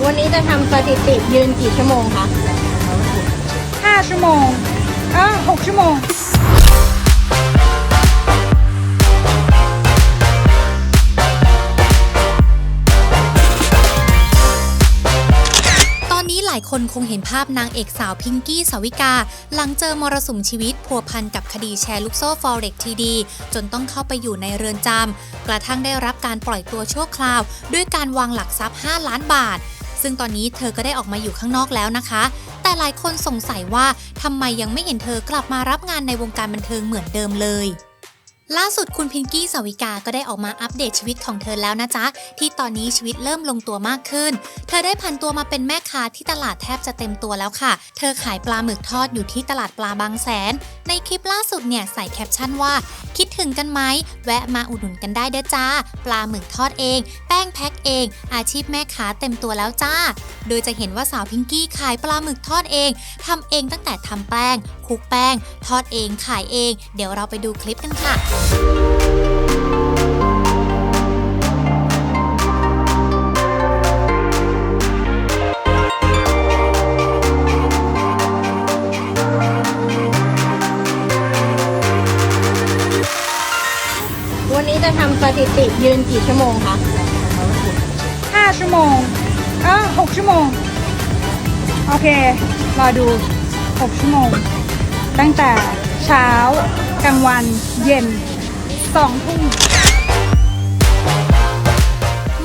วันนี้จะทำสถิติยืนกี่ชั่วโมงคะห้าชั่วโมงเออหกชั่วโมง ตอนนี้หลายคนคงเห็นภาพนางเอกสาวพิงกี้สาวิกา หลังเจอมรสุมชีวิตพัวพันกับคดีแชร์ลูกโซ่ฟอเร็กทีดี จนต้องเข้าไปอยู่ในเรือนจำกระทั่งได้รับการปล่อยตัวชั่วคราว ด้วยการวางหลักทรัพย์ 5 ล้านบาท ซึ่งตอนนี้เธอก็ได้ออกมาอยู่ข้างนอกแล้วนะคะ แต่หลายคนสงสัยว่าทำไมยังไม่เห็นเธอกลับมารับงานในวงการบันเทิงเหมือนเดิมเลย ล่าสุดคุณพิงกี้สาวิกาก็ได้ออกมาอัปเดตชีวิตของเธอแล้วนะจ๊ะ ที่ตอนนี้ชีวิตเริ่มลงตัวมากขึ้น เธอได้ผันตัวมาเป็นแม่ค้าที่ตลาดแทบจะเต็มตัวแล้วค่ะ เธอขายปลาหมึกทอดอยู่ที่ตลาดปลาบางแสน ในคลิปล่าสุดเนี่ยใส่แคปชั่นว่า คิดถึงกันไหม แวะมาอุดหนุนกันได้เด้อจ้า ปลาหมึกทอดเอง แป้งแพ็คเอง อาชีพแม่ค้าเต็มตัวแล้วจ้า โดยจะเห็นว่าสาวพิงกี้ขายปลาหมึกทอดเองทำเองตั้งแต่ทำแป้งคลุกแป้ง ทอดเองขายเอง เดี๋ยวเราไปดูคลิปกันค่ะวันนี้จะทำสถิติยืนกี่ชั่วโมงคะห้าชั่วโมงเออหกชั่วโมง โอเครอดูหกชั่วโมง ตั้งแต่เช้า กลางวันเย็นสองทุ่ม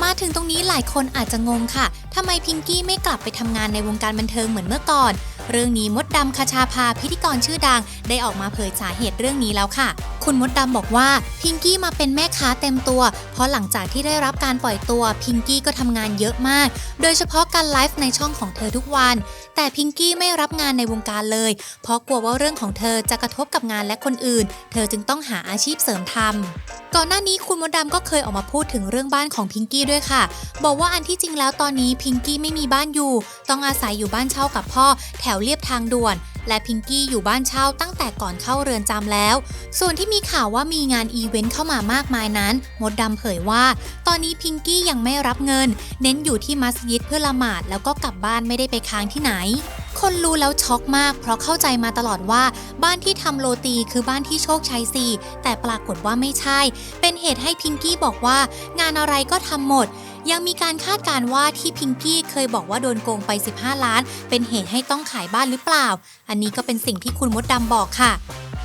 มาถึงตรงนี้หลายคนอาจจะงงค่ะทำไมพิงกี้ไม่กลับไปทำงานในวงการบันเทิงเหมือนเมื่อก่อน เรื่องนี้มดดำคชาภาพิธีกรชื่อดัง ได้ออกมาเผยสาเหตุเรื่องนี้แล้วค่ะ คุณมดดำบอกว่าพิงกี้มาเป็นแม่ค้าเต็มตัว เพราะหลังจากที่ได้รับการปล่อยตัวพิงกี้ก็ทำงานเยอะมาก โดยเฉพาะการไลฟ์ในช่องของเธอทุกวัน แต่พิงกี้ไม่รับงานในวงการเลย เพราะกลัวว่าเรื่องของเธอจะกระทบกับงานและคนอื่น เธอจึงต้องหาอาชีพเสริมทำ ก่อนหน้านี้คุณมดดำก็เคยออกมาพูดถึงเรื่องบ้านของพิงกี้ด้วยค่ะ บอกว่าอันที่จริงแล้วตอนนี้พิงกี้ไม่มีบ้านอยู่ ต้องอาศัยอยู่บ้านเช่ากับพ่อ แถวเรียบทางด่วน และพิงกี้อยู่บ้านเช่าตั้งแต่ก่อนเข้าเรือนจำแล้ว ส่วนที่มีข่าวว่ามีงานอีเวนต์เข้ามามากมายนั้น มดดำเผยว่า ตอนนี้พิงกี้ยังไม่รับเงิน เน้นอยู่ที่มัสยิดเพื่อละหมาดแล้วก็กลับบ้านไม่ได้ไปค้างที่ไหน คนรู้แล้วช็อกมาก เพราะเข้าใจมาตลอดว่า บ้านที่ทำโรตีคือบ้านที่โชคชัยสี่แต่ปรากฏว่าไม่ใช่ เป็นเหตุให้พิงกี้บอกว่า งานอะไรก็ทำหมด ยังมีการคาดการณ์ว่าที่พิงกี้เคยบอกว่าโดนโกงไป 15 ล้าน เป็นเหตุให้ต้องขายบ้านหรือเปล่า อันนี้ก็เป็นสิ่งที่คุณมดดำบอกค่ะ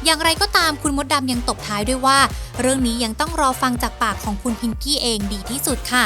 อย่างไรก็ตามคุณมดดำยังตบท้ายด้วยว่า เรื่องนี้ยังต้องรอฟังจากปากของคุณพิงกี้เองดีที่สุดค่ะ